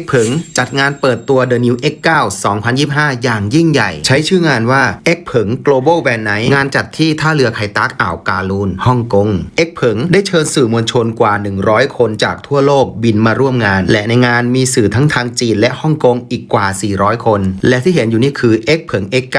X เผิงจัดงานเปิดตัว The New X9 2025 อย่างยิ่งใหญ่ ใช้ชื่องานว่า X เผิง Global Van Night งานจัดที่ท่าเรือไคตักอ่าวกาลูนฮ่องกง X เผิงได้เชิญสื่อมวลชนกว่า 100 คนจากทั่วโลกบินมาร่วมงาน และในงานมีสื่อทั้งทางจีนและฮ่องกงอีกกว่า 400 คน และที่เห็นอยู่นี่คือ X เผิง X9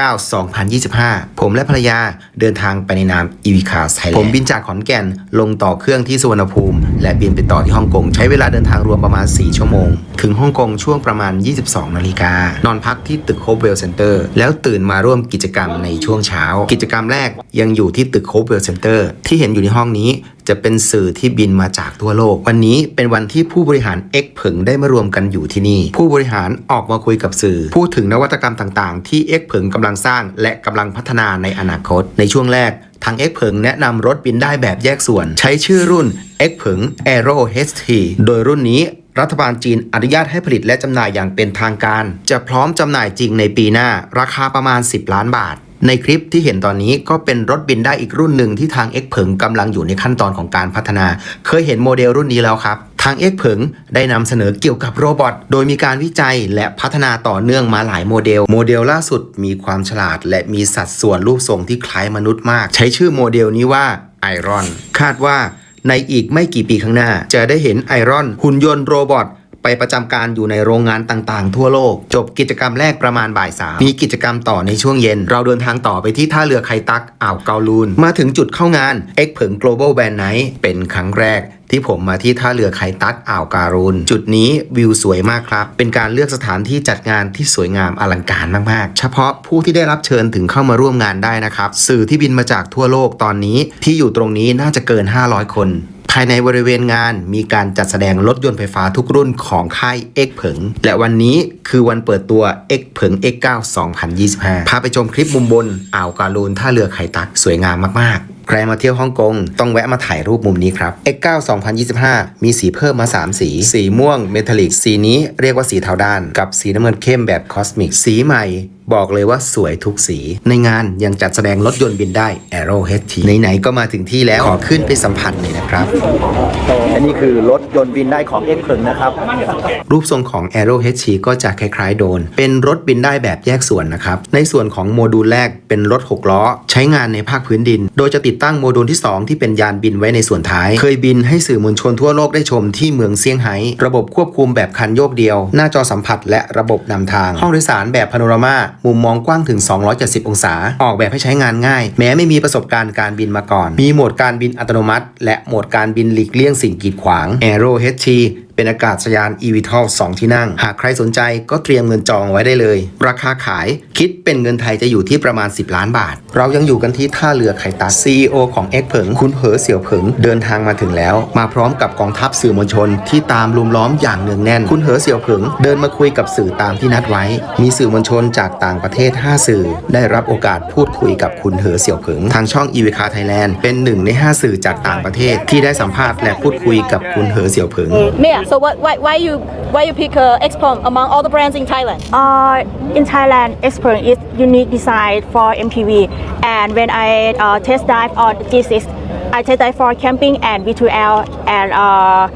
2025 ผมและภรรยาเดินทางไปในนาม e v c a r Thailand ผมบินจากขอนแก่นลงต่อเครื่องที่สุวรรณภูมิ และบินไปต่อที่ฮ่องกงใช้เวลาเดินทางรวมประมาณ 4 ชั่วโมงถึงฮ่องกงช่วงประมาณ 22 นาฬิกา นอนพักที่ตึกโคบเวลเซ็นเตอร์แล้วตื่นมาร่วมกิจกรรมในช่วงเช้า กิจกรรมแรกยังอยู่ที่ตึกโคบเวลเซ็นเตอร์ที่เห็นอยู่ในห้องนี้จะเป็นสื่อที่บินมาจากทั่วโลก วันนี้เป็นวันที่ผู้บริหาร X เผิงได้มารวมกันอยู่ที่นี่ ผู้บริหารออกมาคุยกับสื่อ พูดถึงนวัตกรรมต่างๆ ที่ X เผิงกำลังสร้างและกำลังพัฒนาในอนาคต ในช่วงแรกทาง X เผิงแนะนำรถบินได้แบบแยกส่วน ใช้ชื่อรุ่น X เผิง Aero HT โดยรุ่นนี้ รัฐบาลจีนอนุญาตให้ผลิตและจำหน่ายอย่างเป็นทางการ จะพร้อมจำหน่ายจริงในปีหน้า ราคาประมาณ 10 ล้านบาท ในคลิปที่เห็นตอนนี้ก็เป็นรถบินได้อีกรุ่นหนึ่งที่ทาง X เผิงกำลังอยู่ในขั้นตอนของการพัฒนา เคยเห็นโมเดลรุ่นนี้แล้วครับทาง X เผิงได้นำเสนอเกี่ยวกับโรบอทโดยมีการวิจัยและพัฒนาต่อเนื่องมาหลายโมเดล โมเดลล่าสุดมีความฉลาด และมีสัดส่วนรูปทรงที่คล้ายมนุษย์มาก ใช้ชื่อโมเดลนี้ว่าไอรอน คาดว่า ในอีกไม่กี่ปีข้างหน้า จะได้เห็นไอรอนหุ่นยนต์โรบอท ไปประจำการอยู่ในโรงงานต่างๆ ทั่วโลก จบกิจกรรมแรกประมาณบ่ายสามมีกิจกรรมต่อในช่วงเย็น เราเดินทางต่อไปที่ท่าเรือไคตักอ่าวเกาลูน มาถึงจุดเข้างาน X เผิง Global Band Night เป็นครั้งแรกที่ผมมาที่ท่าเรือไคตักอ่าวการูนจุดนี้วิวสวยมากครับ เป็นการเลือกสถานที่จัดงานที่สวยงามอลังการมากๆ เฉพาะผู้ที่ได้รับเชิญถึงเข้ามาร่วมงานได้นะครับ สื่อที่บินมาจากทั่วโลกตอนนี้ที่อยู่ตรงนี้น่าจะเกิน 500 คน ภายในบริเวณงานมีการจัดแสดงรถยนต์ไฟฟ้าทุกรุ่นของค่าย X เผิง และวันนี้คือวันเปิดตัว X เผิง X9 2025 พาไปชมคลิปมุมบน อ่าวกาลูนท่าเรือไข่ตักสวยงามมาก ๆ ใครมาเที่ยวฮ่องกง ต้องแวะมาถ่ายรูปมุมนี้ครับ X9 2025 มีสีเพิ่มมา 3 สี สีม่วงเมทัลลิก สีนี้เรียกว่าสีเทาด้าน กับสีน้ำเงินเข้มแบบคอสมิก สีใหม่ บอกเลยว่าสวยทุกสี ในงานยังจัดแสดงรถยนต์บินได้ Aero HT ไหนๆก็มาถึงที่แล้วขอขึ้นไปสัมผัสหน่อยนะครับ อันนี้คือรถยนต์บินได้ของ X เผิงนะครับ รูปทรงของ Aero HC ก็จะคล้ายๆโดรนเป็นรถบินได้แบบแยกส่วนนะครับ ในส่วนของโมดูลแรกเป็นรถ 6 ล้อ ใช้งานในภาคพื้นดิน โดยจะติดตั้งโมดูลที่ 2 ที่เป็นยานบินไว้ในส่วนท้าย เคยบินให้สื่อมวลชนทั่วโลกได้ชมที่เมืองเซี่ยงไฮ้ระบบควบคุมแบบคันโยกเดียว หน้าจอสัมผัสและระบบนำทางห้องโดยสารแบบพาโนรามามุมมองกว้างถึง 270 องศา ออกแบบให้ใช้งานง่าย แม้ไม่มีประสบการณ์การบินมาก่อน มีโหมดการบินอัตโนมัติ และโหมดการบินหลีกเลี่ยงสิ่งกีดขวาง Aero HT เป็นอากาศยาน eVTOL 2 ที่นั่ง หากใครสนใจก็เตรียมเงินจองไว้ได้เลย ราคาขายคิดเป็นเงินไทยจะอยู่ที่ประมาณ 10 ล้านบาท เรายังอยู่กันที่ท่าเรือไคตา CEO ของ X เผิง คุณเหอเสี่ยวเผิง เดินทางมาถึงแล้ว มาพร้อมกับกองทัพสื่อมวลชน ที่ตามลุมล้อมอย่างเนืองแน่น คุณเหอเสี่ยวเผิง เดินมาคุยกับสื่อตามที่นัดไว้ มีสื่อมวลชนจากต่างประเทศ 5 สื่อ ได้รับโอกาสพูดคุยกับคุณเหอเสี่ยวเผิง ทางช่อง e v c a Thailand เป็นหนึ่งใน 5 สื่อจากต่างประเทศที่ได้สัมภาษณ์และพูดคุยกับคุณเหอเสี่ยวเผิง Mia, so what, why, why you why you pick uh, Xpom among all the brands in Thailand? Uh, in Thailand, Expert is unique design for MPV. And when I uh, test drive on G6, I test drive for camping and V2L and uh,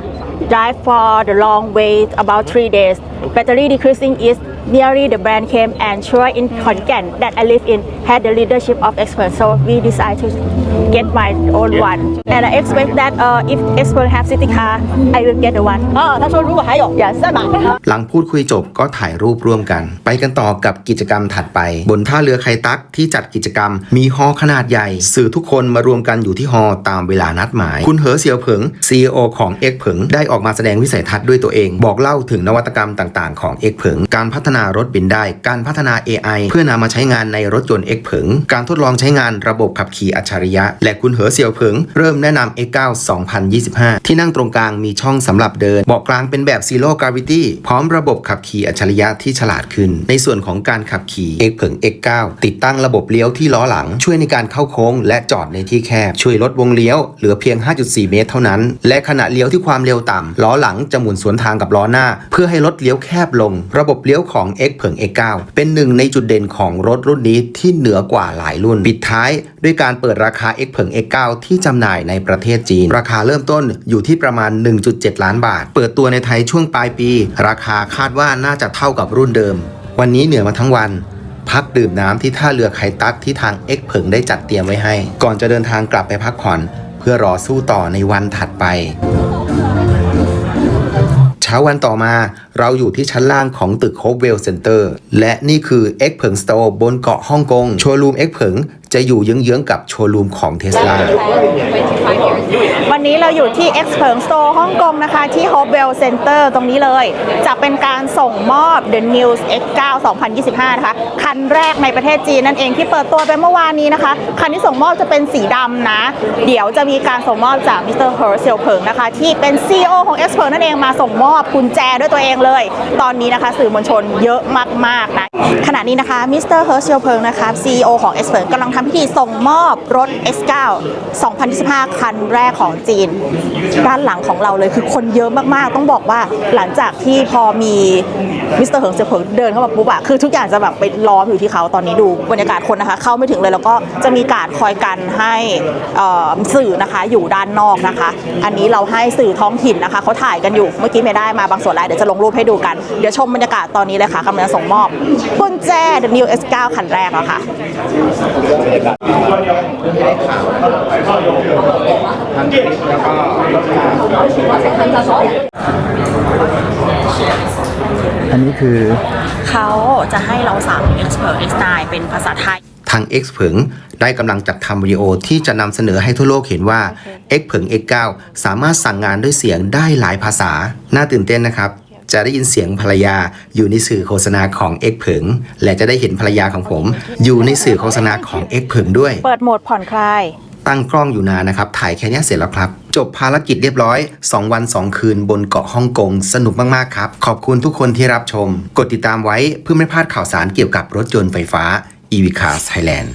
drive for the long way about three days. battery decreasing is nearly the brand came and sure in Konkan that I live in had the leadership of experts. So we decided to get my own yeah. one. And I expect that uh, if expert have city car, I will get the one. อ่าถ้าชวนรู้ว่าหายหรอกอย่าสบายหลังพูดคุยจบก็ถ่ายรูปร่วมกัน ไปกันต่อกับกิจกรรมถัดไป บนท่าเรือไคตักที่จัดกิจกรรม มีฮอขนาดใหญ่ สื่อทุกคนมารวมกันอยู่ที่ฮอตามเวลานัดหมาย คุณเหอเสี่ยวเผิง CEO ของเอ็กเผิงได้ออกมาแสดงวิสัยทัศน์ด้วยตัวเอง บอกเล่าถึงนวัตกรรมต่างๆ ของ X เผิง การพัฒนารถบินได้ การพัฒนา AI เพื่อนำมาใช้งานในรถยนต์ X เผิง การทดลองใช้งานระบบขับขี่อัจฉริยะ และคุณเหอเซียวเผิง เริ่มแนะนำ X9 2025 ที่นั่งตรงกลางมีช่องสำหรับเดินเบาะกลางเป็นแบบ Zero Gravity พร้อมระบบขับขี่อัจฉริยะที่ฉลาดขึ้น ในส่วนของการขับขี่ X เผิง X9 ติดตั้งระบบเลี้ยวที่ล้อหลัง ช่วยในการเข้าโค้ง และจอดในที่แคบ ช่วยลดวงเลี้ยวเหลือเพียง 5.4 เมตร เท่านั้น และขณะเลี้ยวที่ความเร็วต่ำล้อหลังจะหมุนสวนทางกับล้อหน้า เพื่อให้รถเลี้ยวแคบลง ระบบเลี้ยวของ X เผิง X9 เป็นหนึ่งในจุดเด่นของรถรุ่นนี้ที่เหนือกว่าหลายรุ่น ปิดท้ายด้วยการเปิดราคา X เผิง X9 ที่จำหน่ายในประเทศจีน ราคาเริ่มต้นอยู่ที่ประมาณ 1.7 ล้านบาท เปิดตัวในไทยช่วงปลายปี ราคาคาดว่าน่าจะเท่ากับรุ่นเดิม วันนี้เหนือมาทั้งวันพักดื่มน้ำที่ท่าเรือไคตักที่ทาง X เผิงได้จัดเตรียมไว้ให้ ก่อนจะเดินทางกลับไปพักผ่อน เพื่อรอสู้ต่อในวันถัดไป เช้าวันต่อมา เราอยู่ที่ชั้นล่างของตึกโฮปเวลเซ็นเตอร์และนี่คือ X เผิงสโตร์บนเกาะฮ่องกงโชว์รูม X เผิงจะอยู่เยื้องๆกับโชว์รูมของเทสลาวันนี้เราอยู่ที่ X เพิงสโตร์ฮ่องกงนะคะ ที่ Hopewell Center ตรงนี้เลย จะเป็นการส่งมอบ The News X9 2025 นะคะ คันแรกในประเทศจีนนั่นเองที่เปิดตัวไปเมื่อวานนี้นะคะ คันที่ส่งมอบจะเป็นสีดำนะ เดี๋ยวจะมีการส่งมอบจากมิสเตอร์เฮิร์เซลเพิงนะคะ ที่เป็น CEO ของ X เพิงนั่นเองมาส่งมอบกุญแจด้วยตัวเองเลย ตอนนี้นะคะสื่อมวลชนเยอะมากๆนะขณะนี้นะคะมิสเตอร์เฮิร์เซลเพิงนะคะ CEO ของ X เพิงกำลังทำพิธีส่งมอบรถ X9 2025 คันแรกของจีน ด้านหลังของเราเลยคือคนเยอะมากๆ ต้องบอกว่าหลังจากที่พอมีมิสเตอร์เหิงเสี่ยวเผิงเดินเข้ามาปุ๊บอะคือทุกอย่างจะแบบไปล้อมอยู่ที่เขาตอนนี้ดูบรรยากาศคนนะคะ เข้าไม่ถึงเลยแล้วก็จะมีการคอยกันให้สื่อนะคะอยู่ด้านนอกนะคะ อันนี้เราให้สื่อท้องถิ่นนะคะเขาถ่ายกันอยู่เมื่อกี้ไม่ได้มาบางส่วนแล้วเดี๋ยวจะลงรูปให้ดูกัน เดี๋ยวชมบรรยากาศตอนนี้เลยค่ะกำลังจะส่งมอบกุญแจ The New S9 คันแรกแล้วค่ะอันนี้คือ เขาจะให้เราสั่ง X per X9 เป็นภาษาไทยทาง X เผิงได้กำลังจัดทำวิดีโอที่จะนำเสนอให้ทั่วโลกเห็นว่า X เผิง X9 สามารถสั่งงานด้วยเสียงได้หลายภาษา น่าตื่นเต้นนะครับ จะได้ยินเสียงภรรยาอยู่ในสื่อโฆษณาของ X เผิง และจะได้เห็นภรรยาของผม อยู่ในสื่อโฆษณาของ X เผิงด้วย เปิดโหมดผ่อนคลาย ตั้งกล้องอยู่นานนะครับ ถ่ายแค่เนี้ยเสร็จแล้วครับ จบภารกิจเรียบร้อย 2 วัน 2 คืนบนเกาะฮ่องกง สนุกมากๆครับ ขอบคุณทุกคนที่รับชม กดติดตามไว้เพื่อไม่พลาดข่าวสารเกี่ยวกับรถยนต์ไฟฟ้า EV Cars Thailand